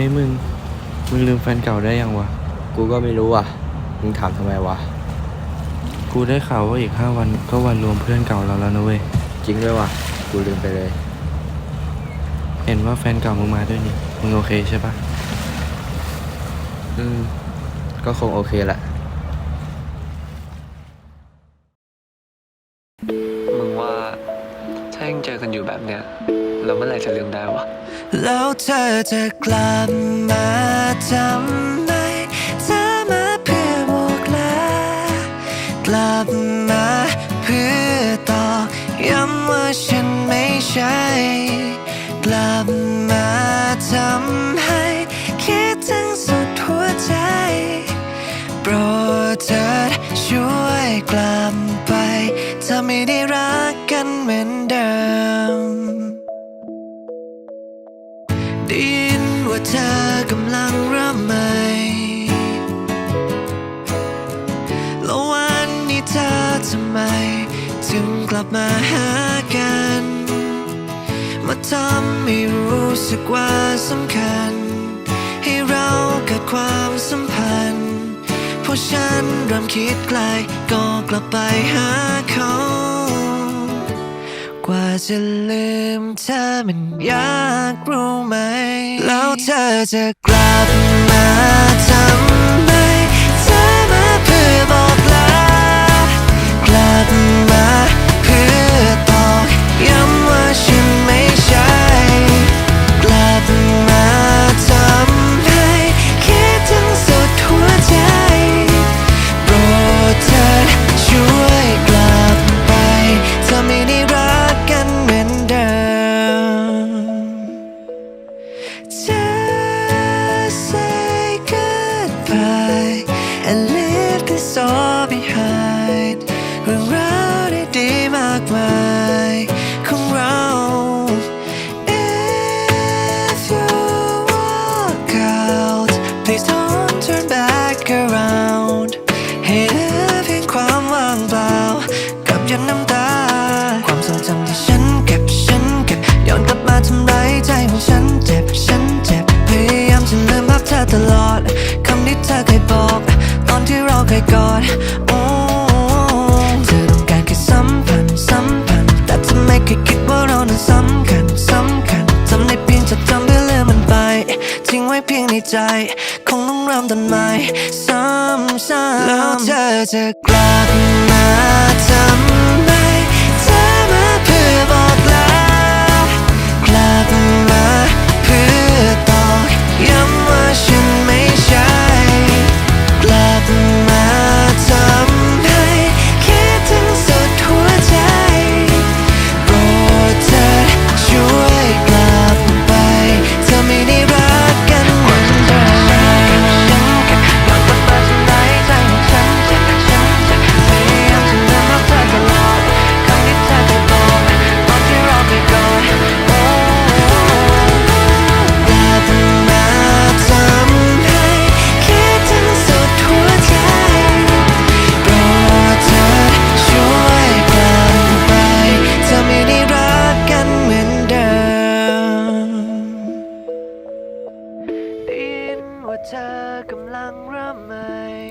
ฮ้ยมึง มึงลืมแฟนเก่าได้ยังวะ กูก็ไม่รู้อะ มึงถามทำไมวะ กูได้ข่าวว่าอีกห้าวันก็วันรวมเพื่อนเก่าเราแล้วนะเว้ย จริงด้วยวะกูลืมไปเลย เห็นว่าแฟนเก่ามึงมาด้วยนี่ มึงโอเคใช่ปะอืม ก็คงโอเคแหละ งเจอกันอยู่แบบเนี้ยเราเมื่อไหร่จะลืมได้วะ แล้วเธอจะกลับมาทำไมเธอมาเพื่อบอกลากลับมาเพื่อตอกย้ำว่าฉันไม่ใช่ กลับมาทำให้คิดถึงสุดหัวใจ โปรดเถิดช่วยกลับไปถ้าไม่ได้รักกันเมือ ว่าเธอกำลังระเมยแล้ววันนี้เธอทำไม ถึงกลับมาหากัน มาทำให้รู้สึกว่าสำคัญ ให้เราเกิดความสัมพันธ์ เพราะฉันเริ่มคิดไกลก็กลับไปหาเขา กว่าจะลืมเธอมันยากรู้ไหม แล้วเธอจะกลับมาทำ Just say goodbye and leave this all behind เรื่องราวดีๆมากมายของเรา If you walk out please don't turn back around ให้เหลือเพีย ตลอด คำที่เธอเคยบอก ตอนที่เราเคยกอดโอ้เธอต้องการแค่สัมพันธ์สัมพันธ์แต่เธอไม่เคยคิดว่าเรานั้นสำคัญสำคัญทำได้เพียงจะทำเพื่อลืมมันไป ทิ้งไว้เพียงในใจ คงต้องเริ่มต้นใหม่ซ้ำๆแล้วเธอจะกลับมา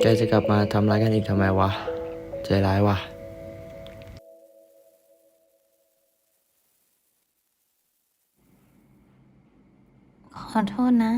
แกจะกลับมาทำร้ายกันอีกทำไมวะ ใจร้ายวะขอโทษนะ